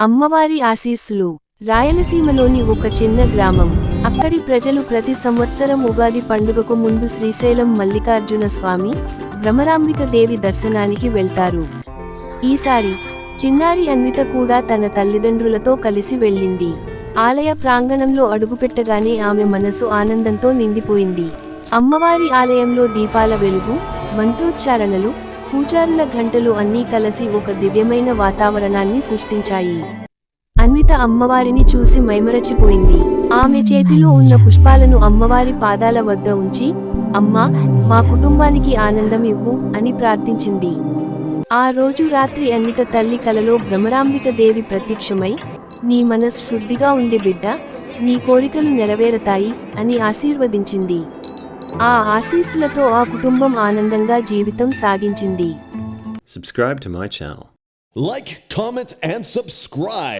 అమ్మవారి ఆశీస్సులు. రాయలసీమలోని ఒక చిన్న గ్రామం. అక్కడి ప్రజలు ప్రతి సంవత్సరం ఉగాది పండుగకు ముందు శ్రీశైలం మల్లికార్జున స్వామి భ్రమరాంబిక దేవి దర్శనానికి వెళ్తారు. ఈసారి చిన్నారి అన్విత కూడా తన తల్లిదండ్రులతో కలిసి వెళ్ళింది. ఆలయ ప్రాంగణంలో అడుగుపెట్టగానే ఆమె మనసు ఆనందంతో నిండిపోయింది. అమ్మవారి ఆలయంలో దీపాల వెలుగు మంత్రోచ్చారణలు పూజారుల ఘంటలు అన్నీ కలిసి ఒక దివ్యమైన వాతావరణాన్ని సృష్టించాయి. అన్విత అమ్మవారిని చూసి మైమరచిపోయింది. ఆమె చేతిలో ఉన్న పుష్పాలను అమ్మవారి పాదాల వద్ద ఉంచి అమ్మా మా కుటుంబానికి ఆనందం ఇవ్వు అని ప్రార్థించింది. ఆ రోజు రాత్రి అన్విత తల్లి కలలో భ్రమరాంబిక దేవి ప్రత్యక్షమై నీ మనసు శుద్ధిగా ఉంది బిడ్డ నీ కోరికలు నెరవేరతాయి అని ఆశీర్వదించింది. ఆ ఆశీస్సులతో ఆ కుటుంబం ఆనందంగా జీవితం సాగించింది Subscribe to my channel. Like, comment, and subscribe.